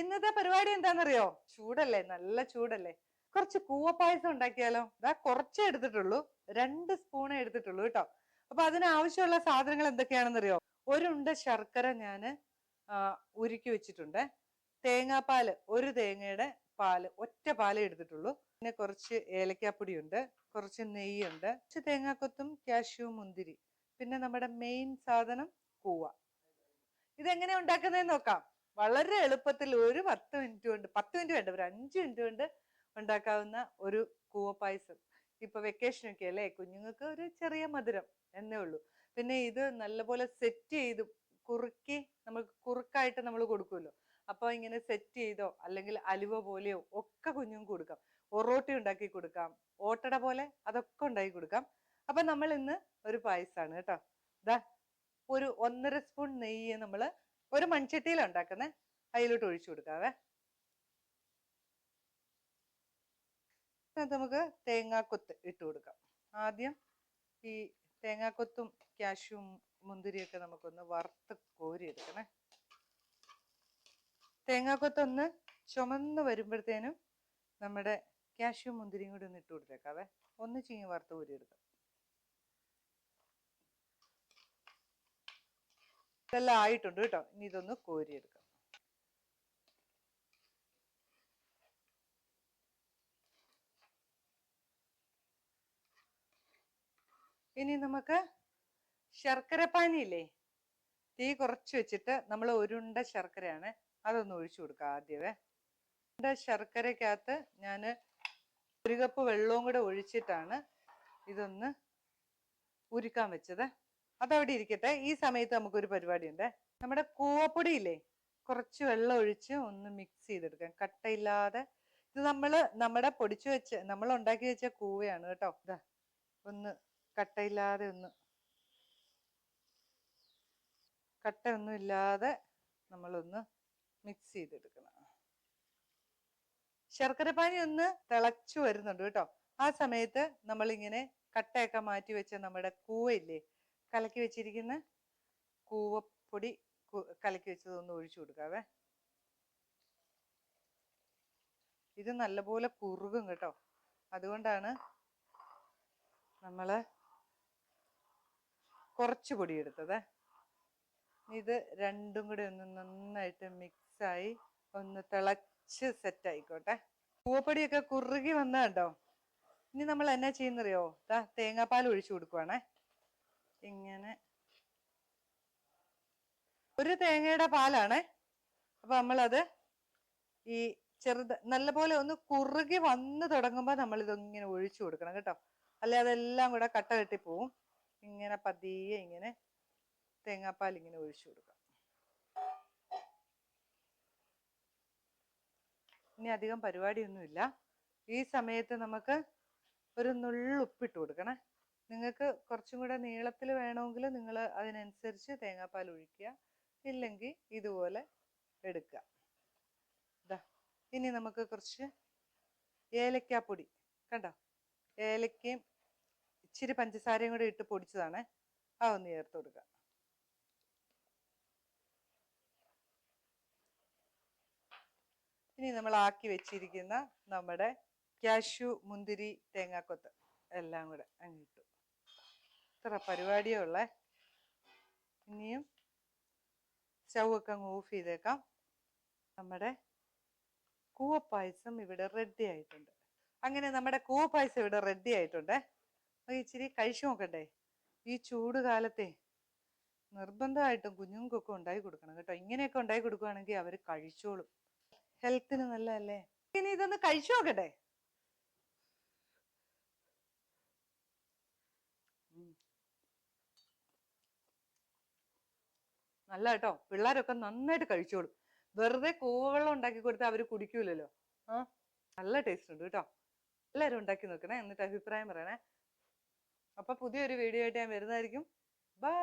ഇന്നത്തെ പരിപാടി എന്താണെന്നറിയോ ചൂടല്ലേ നല്ല ചൂടല്ലേ. കുറച്ച് കൂവപ്പായസം ഉണ്ടാക്കിയാലോ? ഇതാ കുറച്ചേ എടുത്തിട്ടുള്ളൂ. രണ്ട് സ്പൂണേ എടുത്തിട്ടുള്ളൂ കേട്ടോ. അപ്പൊ അതിനാവശ്യമുള്ള സാധനങ്ങൾ എന്തൊക്കെയാണെന്നറിയോ? ഒരുണ്ട ശർക്കര ഞാൻ ഉരുക്കി വെച്ചിട്ടുണ്ട്. തേങ്ങാപ്പാൽ ഒരു തേങ്ങയുടെ പാൽ ഒറ്റ പാലേ എടുത്തിട്ടുള്ളൂ. പിന്നെ കുറച്ച് ഏലക്കാപ്പൊടി ഉണ്ട് കുറച്ച് നെയ്യുണ്ട് കുറച്ച് തേങ്ങാക്കൊത്തും കാഷ്യൂ മുന്തിരി. പിന്നെ നമ്മുടെ മെയിൻ സാധനം കൂവ. ഇതെങ്ങനെ ഉണ്ടാക്കുന്നതെന്ന് നോക്കാം. വളരെ എളുപ്പത്തിൽ ഒരു പത്ത് മിനിറ്റ് കൊണ്ട് പത്ത് മിനിറ്റ് വേണ്ട ഒരു അഞ്ച് മിനിറ്റ് കൊണ്ട് ഉണ്ടാക്കാവുന്ന ഒരു കൂവ പായസം. ഇപ്പൊ വെക്കേഷൻ ഒക്കെ അല്ലേ? കുഞ്ഞുങ്ങൾക്ക് ഒരു ചെറിയ മധുരം എന്നേ ഉള്ളൂ. പിന്നെ ഇത് നല്ലപോലെ സെറ്റ് ചെയ്ത് കുറുക്കി നമുക്ക് കുറുക്കായിട്ട് നമ്മൾ കൊടുക്കുമല്ലോ. അപ്പോൾ ഇങ്ങനെ സെറ്റ് ചെയ്തോ അല്ലെങ്കിൽ അലുവ പോലെയോ ഒക്കെ കുഞ്ഞുങ്ങൾക്ക് കൊടുക്കാം. ഒറോട്ടി ഉണ്ടാക്കി കൊടുക്കാം ഓട്ടട പോലെ അതൊക്കെ ഉണ്ടാക്കി കൊടുക്കാം. അപ്പൊ നമ്മൾ ഇന്ന് ഒരു പായസമാണ് കേട്ടോ. ഇതാ ഒരു ഒന്നര സ്പൂൺ നെയ്യ് നമ്മൾ ഒരു മൺചട്ടിയിലാണ് ഉണ്ടാക്കുന്നത് അതിലോട്ട് ഒഴിച്ചു കൊടുക്കാവേ. നമുക്ക് തേങ്ങാക്കൊത്ത് ഇട്ട് കൊടുക്കാം. ആദ്യം ഈ തേങ്ങാക്കൊത്തും കാഷ്യും മുന്തിരിയൊക്കെ നമുക്കൊന്ന് വറുത്ത് കോരി എടുക്കണേ തേങ്ങാക്കൊത്തൊന്ന് ചുമന്ന് വരുമ്പോഴത്തേനും നമ്മുടെ കാഷ്യൂ മുന്തിരിയും കൂടി ഒന്ന് ഇട്ട് കൊടുത്തേക്കാവേ. ഒന്ന് ചീങ്ങി വറുത്ത് കോരി ഇതെല്ലാം ആയിട്ടുണ്ട് കേട്ടോ. ഇനി ഇതൊന്ന് കോരിയെടുക്കാം. ഇനി നമുക്ക് ശർക്കര ഇല്ലേ തീ കുറച്ച് വെച്ചിട്ട് നമ്മൾ ഉരുണ്ട ശർക്കരയാണ് അതൊന്ന് ഒഴിച്ചു കൊടുക്കുക ആദ്യമേ. ഉരുണ്ട ശർക്കരക്കകത്ത് ഞാൻ ഒരു കപ്പ് വെള്ളവും കൂടെ ഒഴിച്ചിട്ടാണ് ഇതൊന്ന് ഉരുക്കാൻ വെച്ചത്. അതവിടെ ഇരിക്കട്ടെ. ഈ സമയത്ത് നമുക്കൊരു പരിപാടി ഉണ്ട് നമ്മുടെ കൂവപ്പൊടി ഇല്ലേ കുറച്ച് വെള്ളം ഒഴിച്ച് ഒന്ന് മിക്സ് ചെയ്തെടുക്കാം. കട്ടയില്ലാതെ. ഇത് നമ്മൾ നമ്മുടെ പൊടിച്ചു വെച്ച നമ്മൾ ഉണ്ടാക്കി വെച്ച കൂവയാണ് കേട്ടോ. ഇതാ ഒന്ന് കട്ടയില്ലാതെ ഒന്ന്. കട്ടയൊന്നും ഇല്ലാതെ നമ്മളൊന്ന് മിക്സ് ചെയ്തെടുക്കണം. ശർക്കരപ്പാനി ഒന്ന് തിളച്ചു വരുന്നുണ്ട് കേട്ടോ. ആ സമയത്ത് നമ്മളിങ്ങനെ കട്ടയൊക്കെ മാറ്റി വെച്ച നമ്മുടെ കൂവയില്ലേ കലക്കി വെച്ചിരിക്കുന്ന കൂവപ്പൊടി കലക്കി വെച്ചതൊന്ന് ഒഴിച്ചു കൊടുക്കാവേ. ഇത് നല്ലപോലെ കുറുകും കേട്ടോ. അതുകൊണ്ടാണ് നമ്മൾ കുറച്ച് പൊടി എടുത്തത്. ഇത് രണ്ടും കൂടി ഒന്ന് നന്നായിട്ട് മിക്സായി ഒന്ന് തിളച്ച് സെറ്റ് ആയിക്കോട്ടെ പൂവപ്പൊടിയൊക്കെ കുറുകി വന്ന കണ്ടോ? ഇനി നമ്മൾ എന്നാ ചെയ്യുന്നറിയോ? ദാ തേങ്ങാപ്പാൽ ഒഴിച്ചു കൊടുക്കുവാണേ. ഇങ്ങനെ. ഒരു തേങ്ങയുടെ പാലാണേ. അപ്പൊ നമ്മളത് ഈ ചെറുത് നല്ലപോലെ ഒന്ന് കുറുകി വന്ന് തുടങ്ങുമ്പോൾ നമ്മൾ ഇതിങ്ങനെ ഒഴിച്ചു കൊടുക്കണം കേട്ടോ. അല്ലെ അതെല്ലാം കൂടെ കട്ട കെട്ടി പോവും. ഇങ്ങനെ പതിയെ ഇങ്ങനെ തേങ്ങാപ്പാൽ ഇങ്ങനെ ഒഴിച്ചു കൊടുക്കാം. ഇനി അധികം പരിപാടിയൊന്നുമില്ല. ഈ സമയത്ത് നമുക്ക് ഒരു നുള്ളുപ്പിട്ട് കൊടുക്കണേ. നിങ്ങൾക്ക് കുറച്ചും കൂടെ നീളത്തിൽ വേണമെങ്കിൽ നിങ്ങൾ അതിനനുസരിച്ച് തേങ്ങാപ്പാൽ ഒഴിക്കുക. ഇല്ലെങ്കിൽ ഇതുപോലെ എടുക്കുക. ഇതാ ഇനി നമുക്ക് കുറച്ച് ഏലക്കാപ്പൊടി. കണ്ടോ? ഏലക്കയും ഇച്ചിരി പഞ്ചസാരയും കൂടെ ഇട്ട് പൊടിച്ചതാണ്. അതൊന്ന് ചേർത്ത് കൊടുക്കുക. ഇനി നമ്മൾ ആക്കി വെച്ചിരിക്കുന്ന നമ്മുടെ കാഷ്യൂ മുന്തിരി തേങ്ങാക്കൊത്ത് എല്ലാം കൂടെ അങ്ങ് ഇട്ടു. ഇത്ര പരിപാടിയേ ഉള്ളേ. ഇനിയും ഒക്കെ അങ്ങ് ഓഫ് ചെയ്തേക്കാം. നമ്മുടെ കൂവപ്പായസം ഇവിടെ റെഡി ആയിട്ടുണ്ട്. അങ്ങനെ നമ്മുടെ കൂവപ്പായസം ഇവിടെ റെഡി ആയിട്ടുണ്ട്. ഇച്ചിരി കഴിച്ചു നോക്കണ്ടേ. ഈ ചൂട് കാലത്തെ നിർബന്ധമായിട്ടും കുഞ്ഞുങ്ങൾക്കൊക്കെ ഉണ്ടാക്കി കൊടുക്കണം കേട്ടോ. ഇങ്ങനെയൊക്കെ ഉണ്ടാക്കി കൊടുക്കുകയാണെങ്കിൽ അവർ കഴിച്ചോളും. ഹെൽത്തിന് നല്ലതല്ലേ? ഇനി ഇതൊന്ന് കഴിച്ചു നോക്കട്ടെ. നല്ല കേട്ടോ പിള്ളേരൊക്കെ നന്നായിട്ട് കഴിച്ചോളും. വെറുതെ കൂവവെള്ളം ഉണ്ടാക്കി കൊടുത്താൽ അവർ കുടിക്കൂലല്ലോ. ആ നല്ല ടേസ്റ്റ് ഉണ്ട് കേട്ടോ. എല്ലാവരും ഉണ്ടാക്കി നോക്കണേ എന്നിട്ട് അഭിപ്രായം പറയണേ. അപ്പൊ പുതിയൊരു വീഡിയോ ആയിട്ട് ഞാൻ വരുന്നതായിരിക്കും. ബൈ